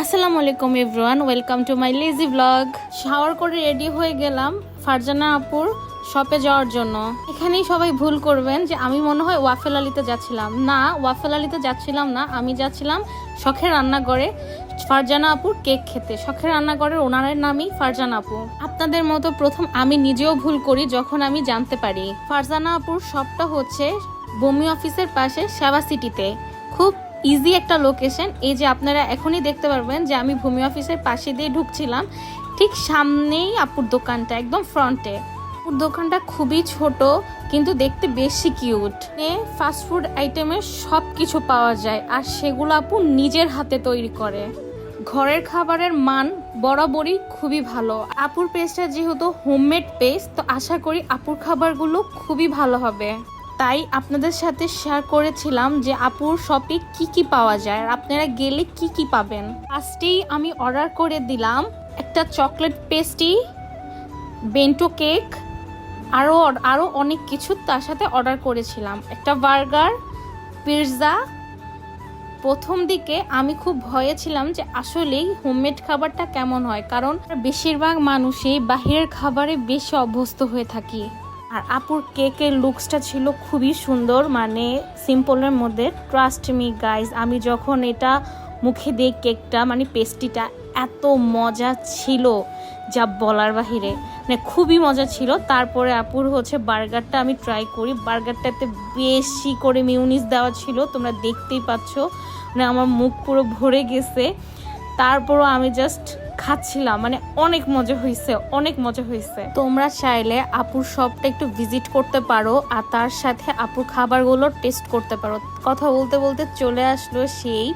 আসসালামু আলাইকুম everyone, welcome to my lazy blog shower করে রেডি হয়ে গেলাম ফারজানা আপুর শপে যাওয়ার জন্য। এখানেই সবাই ভুল করবেন যে আমি মনে হয় ওয়াফেল আলিতে যাচ্ছিলাম। না, ওয়াফেল আলিতে যাচ্ছিলাম না, আমি যাচ্ছিলাম শখের রান্নাঘরে ফারজানা আপুর কেক খেতে। শখের রান্নাঘরের ওনারের নামই ফারজানা আপু। আপনাদের মতো প্রথম আমি নিজেও ভুল করি যখন আমি জানতে পারি। ফারজানা আপুর শপটা হচ্ছে বমি অফিসের পাশে সেবা সিটিতে খুব ইজি একটা লোকেশন এই যে আপনারা এখনই দেখতে পারবেন যে আমি ভূমি অফিসের পাশে দিয়ে ঢুকছিলাম, ঠিক সামনেই আপুর দোকানটা, একদম ফ্রন্টে আপুর দোকানটা খুবই ছোট, কিন্তু দেখতে বেশি কিউট ফাস্টফুড আইটেমের সব কিছু পাওয়া যায়, আর সেগুলো আপু নিজের হাতে তৈরি করে। ঘরের খাবারের মান বরাবরই খুবই ভালো। আপুর পেস্টটা যেহেতু হোমমেড পেস্ট তো আশা করি আপুর খাবারগুলো খুবই ভালো হবে। তাই আপনাদের সাথে শেয়ার করেছিলাম যে আপুর শপে কি কি পাওয়া যায়? আর আপনারা গেলে কি কি পাবেন? ফার্স্টেই আমি অর্ডার করে দিলাম একটা চকলেট পেস্ট্রি বেন্টো কেক আরও আরও অনেক কিছু তার সাথে অর্ডার করেছিলাম। একটা বার্গার পিৎজা প্রথম দিকে আমি খুব ভয়ে ছিলাম যে, আসলেই হোমমেড খাবারটা কেমন হয়? কারণ বেশিরভাগ মানুষই বাহিরের খাবারে বেশি অভ্যস্ত হয়ে থাকি। আর আপুর কেকের লুকসটা ছিল খুবই সুন্দর মানে সিম্পলের মধ্যে। ট্রাস্ট মি গাইজ আমি যখন এটা মুখে দিই কেকটা মানে পেস্ট্রিটা এত মজা ছিল, যা বলার বাহিরে। মানে খুবই মজা ছিল। তারপরে আপুর হচ্ছে বার্গারটা আমি ট্রাই করি। বার্গারটাতে বেশি করে মিউনিস দেওয়া ছিল, তোমরা দেখতেই পাচ্ছ। মানে আমার মুখ পুরো ভরে গেছে। তারপরও আমি জাস্ট খাচ্ছিলাম মানে অনেক মজা হয়েছে অনেক মজা হয়েছে তোমরা চাইলে আপুর শপটা একটু ভিজিট করতে পারো, আর তার সাথে আপুর খাবারগুলো টেস্ট করতে পারো। কথা বলতে বলতে চলে আসলো সেই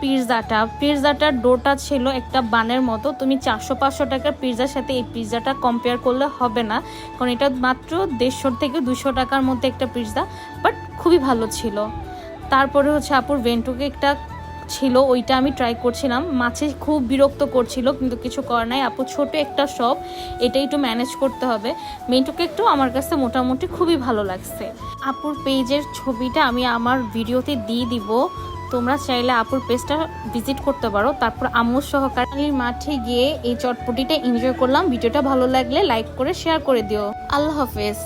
পিৎজাটা। পিৎজাটার ডোটা ছিল একটা বানের মতো। তুমি চারশো পাঁচশো টাকার পিৎজার সাথে এই পিৎজাটা কম্পেয়ার করলে হবে না, কারণ এটা মাত্র দেড়শো থেকে দুশো টাকার মধ্যে একটা পিৎজা বাট খুবই ভালো ছিল। তারপরে হচ্ছে আপুর ভেন্টু কেকটা ছিল, ওইটা আমি ট্রাই করছিলাম। মাছে খুব বিরক্ত করছিল, কিন্তু কিছু করার নাই। আপু ছোট একটা শপ এটা একটু ম্যানেজ করতে হবে। মেন্টু কেকটাও আমার কাছে মোটামুটি খুবই ভালো লাগছে। আপুর পেজের ছবিটা আমি আমার ভিডিওতে দিয়ে দিব। তোমরা চাইলে আপুর পেজটা ভিজিট করতে পারো। তারপর আম্মুর সহকারী মাঠে গিয়ে এই চটপটিটা এনজয় করলাম। ভিডিওটা ভালো লাগলে লাইক করে শেয়ার করে দিও। আল্লাহ হাফেজ।